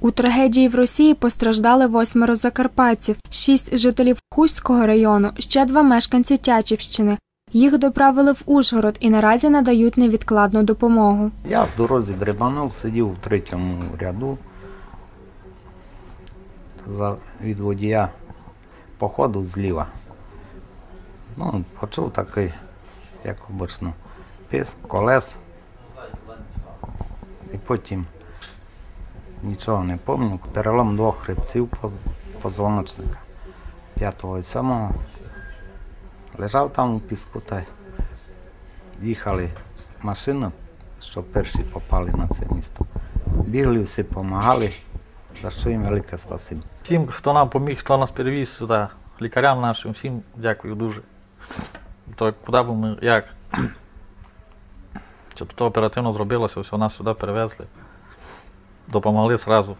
У трагедії в Росії постраждали восьмеро закарпатців, шість жителів Хуського району, ще два мешканці Тячівщини. Їх доправили в Ужгород і наразі надають невідкладну допомогу. Я в дорозі дрибанув, сидів у третьому ряду. За, від водія походу зліва. Ну, почув такий, як обично, писк, колес. І потім нічого не пам'ятаю. Перелом двох хребців поз- позвоночника. П'ятого і сьомого. Лежав там у піску та їхали машина, що перші попали на це місто. Бігли, всі допомагали, за що їм велике спасибі. Всім, хто нам поміг, хто нас перевіз сюди, лікарям нашим, всім дякую дуже. То куди б ми, як? Щоб то оперативно зробилося, все нас сюди перевезли. Допомогли одразу.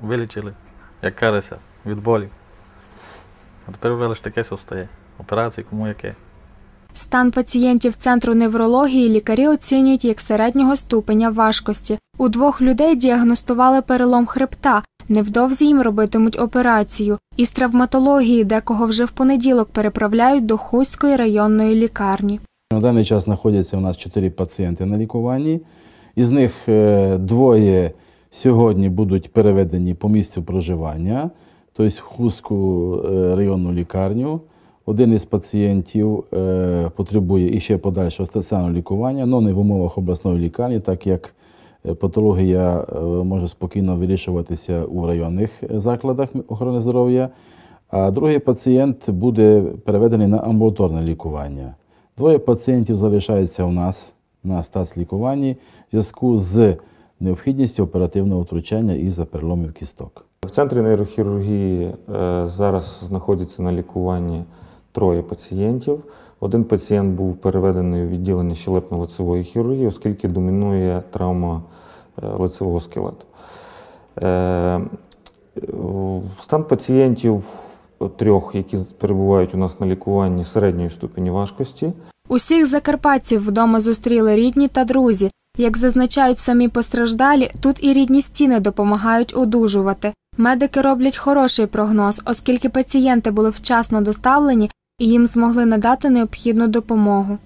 Вилічили, як кажеться, від болі. А тепер вже лише таке все стає. Операції кому яке. Стан пацієнтів центру неврології лікарі оцінюють як середнього ступеня важкості. У двох людей діагностували перелом хребта. Невдовзі їм робитимуть операцію. Із травматології декого вже в понеділок переправляють до Хуської районної лікарні. На даний час знаходяться у нас чотири пацієнти на лікуванні. Із них е, двоє сьогодні будуть переведені по місцю проживання, тобто в Хустську е, районну лікарню. Один із пацієнтів е, потребує іще подальшого стаціонарного лікування, але не в умовах обласної лікарні, так як патологія може спокійно вирішуватися у районних закладах охорони здоров'я. А другий пацієнт буде переведений на амбулаторне лікування. Двоє пацієнтів залишаються у нас на стацлікуванні в зв'язку з необхідністю оперативного втручання із-за переломів кісток. В центрі нейрохірургії е, зараз знаходиться на лікуванні троє пацієнтів. Один пацієнт був переведений у відділення щелепно-лицевої хірургії, оскільки домінує травма е, лицевого скелету. Е, Стан пацієнтів трьох, які перебувають у нас на лікуванні середньої ступені важкості. Усіх закарпатців вдома зустріли рідні та друзі. Як зазначають самі постраждалі, тут і рідні стіни допомагають одужувати. Медики роблять хороший прогноз, оскільки пацієнти були вчасно доставлені і їм змогли надати необхідну допомогу.